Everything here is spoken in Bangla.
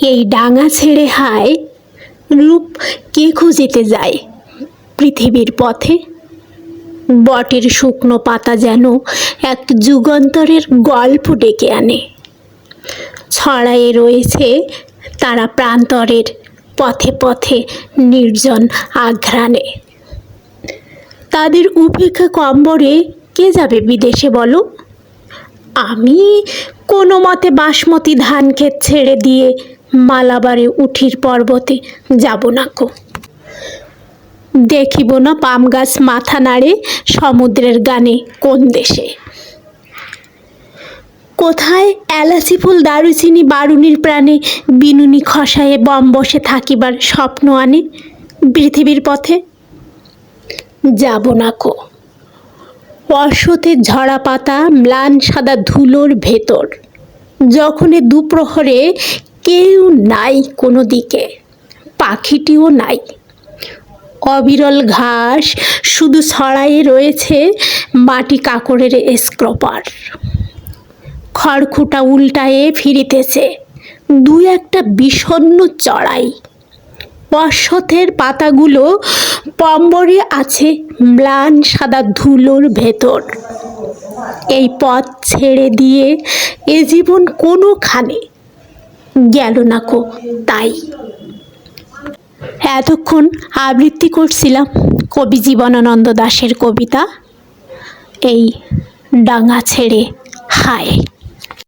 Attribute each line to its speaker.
Speaker 1: এই ডাঙা ছেড়ে হায়, রূপ কে খুঁজিতে যায় পৃথিবীর পথে? বটের শুকনো পাতা যেন এক যুগান্তরের গল্প ডেকে আনে। ছড়ায়ে রয়েছে তারা প্রান্তরের পথে পথে নির্জন আঘ্রাণে। তাদের উপেক্ষা কম্বরে কে যাবে বিদেশে বলো? আমি কোনো মতে বাসমতি ধান ক্ষেত ছেড়ে দিয়ে মালাবারে উঠির পর্বতে যাব না কো। দেখিব না পাম গাছ মাথা নাড়ে সমুদ্রের গানে কোন দেশে। কোথায় এলাচি ফুল দারুচিনি বারুনির প্রাণে বিনুনি খসায়ে বম বসে থাকিবার স্বপ্ন আনে পৃথিবীর পথে। যাব না কো। অশ্বতের ঝরা পাতা, ম্লান সাদা ধুলোর ভেতর। যখনই দুপ্রহরে কেউ নাই কোনো দিকে, পাখিটিও নাই। অবিরল ঘাস শুধু ছড়ায়ে রয়েছে মাটি কাকড়ের স্ক্রপার। খড়খুটা উল্টায়ে ফিরিতেছে দু একটা বিষণ্ণ চড়াই। অশ্বথের পাতাগুলো পম্বরে আছে ম্লান সাদা ধুলোর ভেতর। এই পথ ছেড়ে দিয়ে এ জীবন কোনোখানে গেল না কো, তাই। এতক্ষণ আবৃত্তি করছিলাম কবি জীবনানন্দ দাশের কবিতা, এই ডাঙা ছেড়ে, হায়।